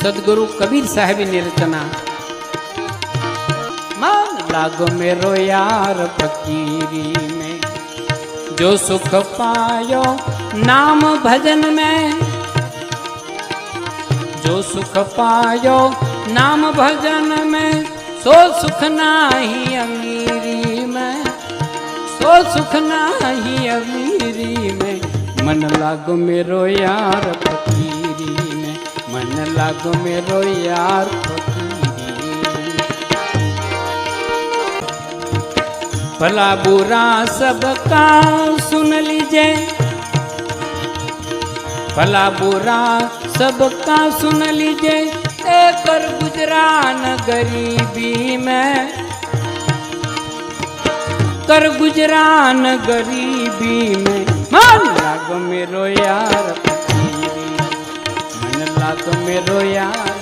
સદગુરુ કબીર સાહેબની રચના मन लागो मेरो यार फकीरी में जो सुख पायो नाम भजन में जो सुख पायो नाम भजन में सो सुख नाही अमीरी में सो सुख नाही अमीरी में मन लागो मेरो यार फकीरी में मन लागो मेरो यार भला बुरा सबका सुन लीजिए भला बुरा सबका सुन लीजिए एक कर गुजरान गरीबी में। कर गुजरान गरीबी में। मन लाग मेरो यार फकीरी मन लाग मेरो यार